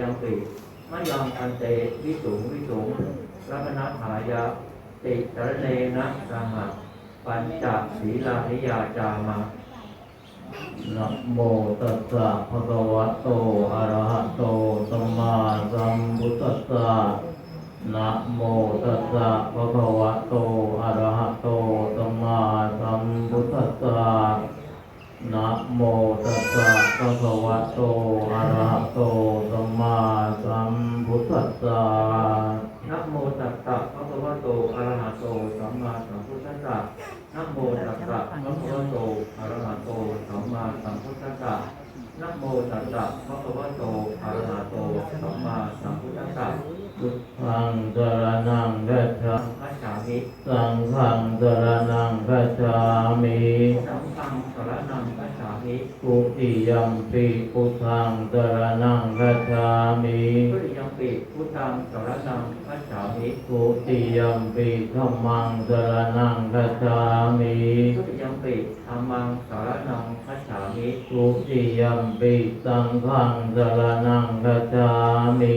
ยังปิมะยังอันเตวิสุงวิสุงรัตนหายะติสรเนนะสหะปัญจศีลานิยาจามานะโมตัสสะภะคะวะโตอะระหะโตสัมมาสัมพุทธัสสะนะโมตัสสะภะคะวะโตอะระหะโตสัมมาสัมพุทธัสสะ นะโมตัสสะภะคะวะโต อะระหะโต สัมมาสัมพุทธัสสะนะโมตัสสะภะคะวะโต อะระหะโต สัมมาสัมพุทธัสสะนะโมตัสสะภะคะวะโต อะระหะโต สัมมาสัมพุทธัสสะนะโมตัสสะภะคะวะโต อะระหะโต สัมมาสัมพุทธัสสะพุทธังสรณังคัจฉาสังฆัจฉามิ สังฆังสรณังคัจฉามิสังฆังสรณั งคัจฉามิทุติยัมปิพุทธังสรณังคัจฉามิทุติยัมปิพุทธังสรณังคัจฉามิทุติยัมปิธัมมังสรณังคัจฉามิทุติยัมปิธัมมังสรณังคัจฉามิทุติยัมปิสังฆังสรณังคัจฉามิ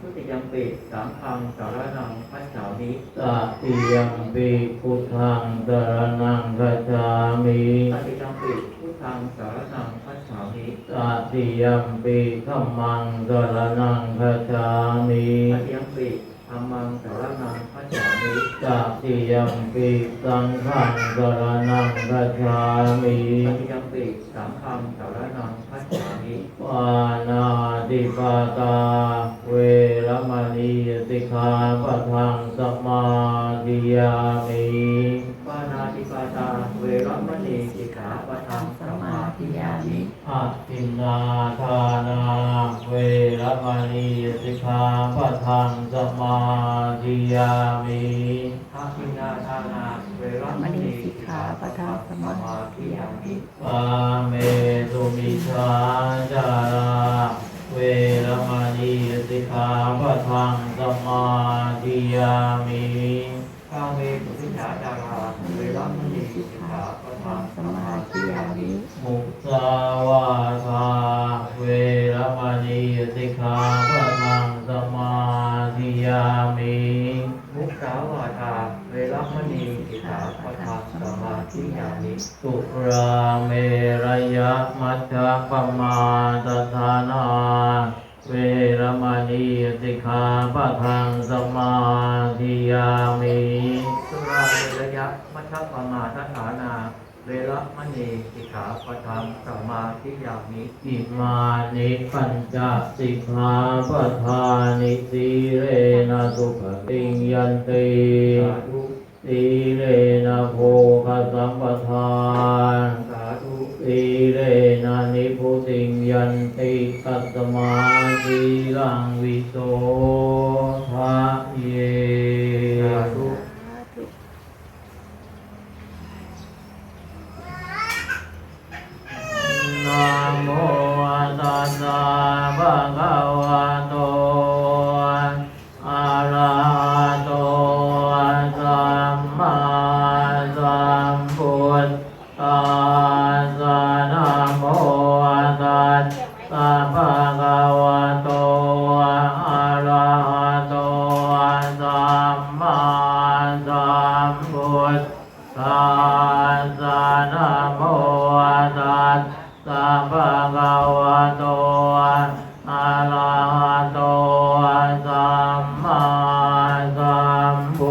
ทุติยัมปิสังฆังสรณังคัจฉามิตติยัมปิพุทธังสรณังคัจฉามิตติยัมปิ พุทธังสรณังคัจฉามิตติยัมปิธัมมังสรณังคัจฉามิตติยัมปิธัมมังสรณังคัจฉามิตติยัมปิสังฆังสรณังคัจฉามิตติยัมปิสังฆังสรณังคัจฉามิปานาติปาตา เวรมณีสิกขาปะทังสมาธิยามิปานาติปาตาเวรมณีสิกขาปะทังสมาธิยา มิอัตตินนาทานาเวรมณีสิกขาปะทังสมาธิยามิทักขินาทานาเวรมณีสิกขาปะทังสมาธิยามิปาเมสุมิชาจาราเวรมณีสิกขาปะทังสมาธิยามิกาเวสุวิชาจาราเวรมณีสิกขาปะทังสมาธิ ยามิมุสาวาทาเวรมณีสิกขาปะทังสมาธิยามิมุสาวาทาเวรมณีสิกขาปะทังสมาธิยามิสุราเมรยะมัจจปมาตทานาเวรมณีสิกขาปะทังสมาธิยามิสุราเมรยะมัชฌปมาทฐานา เวรมณีสิกขาปะทังสมาธิยามิอิมานิปัญจสิกขาปะทานิสีเรนะสุขติยันติสีเรนะโภคสัมปทานสีเรนะนิพุติยันติตัสมาสีลังวิโสทะเย สาธุ นะโมตัสสะภะคะ วะโต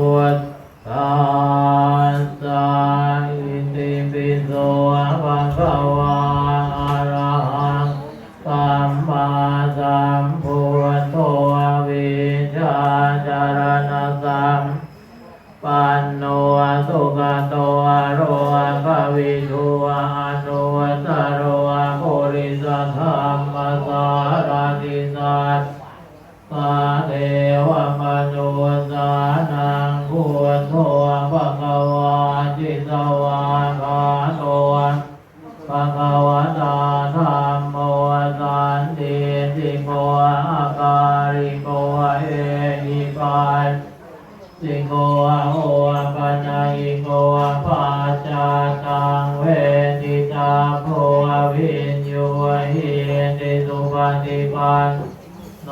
มพุทธัสะอิติปิโสภะคะวะอะระหังสัมมาสัมพุทโธวิชาจารณสัมปันโนสุขโตโรภวิทูอนุ โพวิเอติสุปฏิปันโน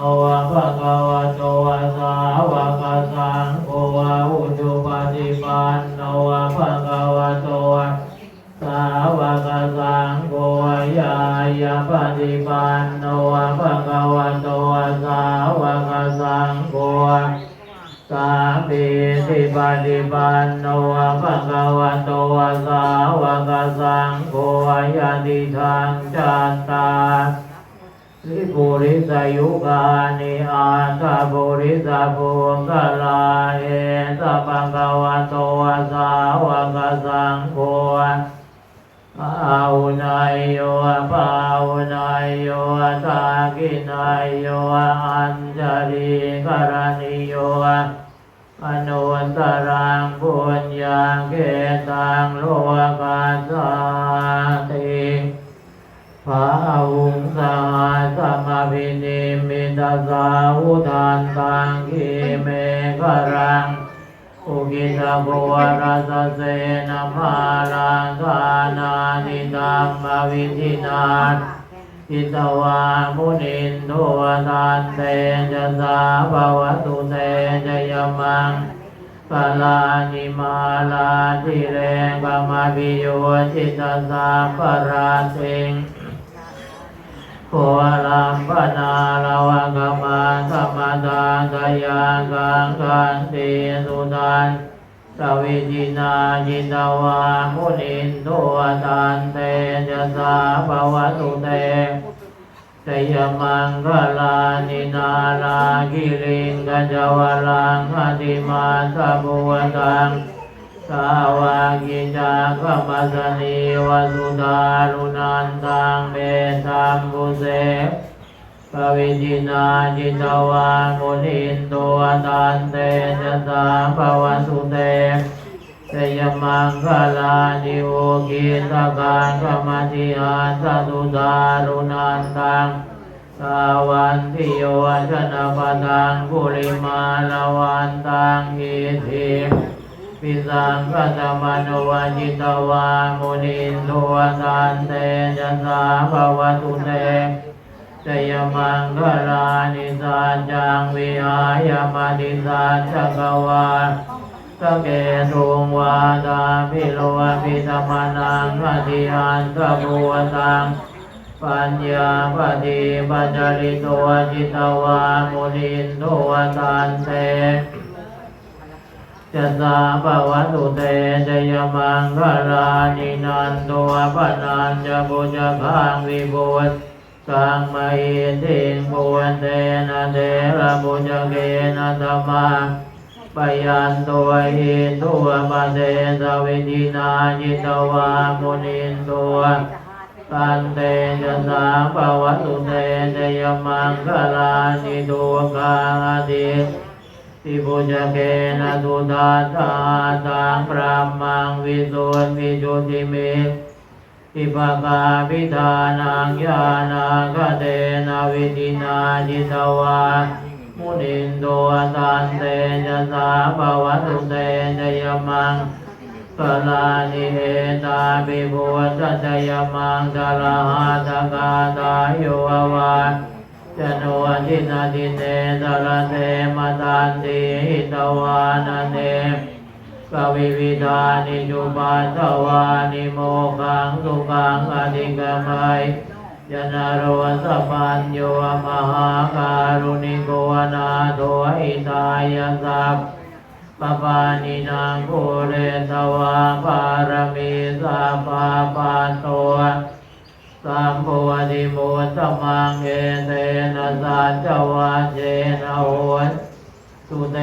ภะคะวะโตสาวะกสังโฆอุจุปฏิปันโนภะคะวะโตสาวะกสังโฆยายาปฏิปันโนภะคะวะโตสาวกสังโฆสา ธิปฏิปันโนภะคะวะโตสาวกสังโฆยาติทางจัตตาลิปุริสยุกานิอาตาปุริสภูกลาเอตภะคะวะโตสาวกสังโฆภาวนายโยภาวนายโยตากินายโยอัญจริกรณิโย อนุตตรังปุญญาเกตังโลกาสาติภาวุงสหัสมภินิมิตาสาวุทานตังกิเมกรังอุกิตาโภวรัสเสนามาลังกานานิตัมมวิธินาท อิตวามุนินโททานเตจะสาภวตุเตจะยมังกาลานิมาลาทิเรกามาปิโยจิตสาปราสิงโคลัมปนาลาวกมาสัมมาทาทยากังกันติสุตัน สวิจินาจิตวามุนินโทตันเตจะสาภวตุเตเตยมังคลานินาลากิริงกัจจวลังอติมาสบุวตังสาวากิจากัมัสนีวสุดารุนันตังเมตัมบุเส ปวิจินาจิตวามุนินตัวตันเตจะสาภวสุเตเตยมังคลานิโอกิตาการกมติอาสตุดารุนันตังสาวันทิโยชนะปตังกุลิมาลวันตังอิทิปิสังกัตมโนวาจิตวามุนินโทตันเตจัสสาภวตุเต จยมังคลานิสัจจังวิหายมาติสัจจกวาสเกตุงวาตาพิโลภิธรรมนังอธิอันตภูวตังปัญญาปฏิปัจจริโตจิตวามุนินโทตันเตจะสาภวตุเตจยมังคลานินันโตปนัญจะบุจขังวิบุต สังมหิทิงบุญเตนะเทระบุจเกนะธรรมาปยันตัวหินตัวปเตสวิธินาจิตวามุนินตัวตันเตจะสาภวตุเตเตยมังคลานิโตกาอาทิติปุจเกนะตุตาตาตังพระมังวิสุทธิจุติเม ทิปกาพิธานังญาณาคเตนะวิธินาจิตวามุนินโตตันเตจะสาภวตุเตเตยมังกลานิเหตาปิบุตตยมังตระหาตกาตาโยวาวาจโนทินาทิเนตระเตมตันติหิตวานเน กวิวิธานิจุปัสสวานิโมขังสุขังอธิกมัยยนาโรสปัญโยมหาการุณิโกนาโทหิตายสัพปปานินางภูเรตวาปารมีสัพพาปาโตสัมโพธิโมุตมังเอเตนะสัจวัเจนะโหนสุเต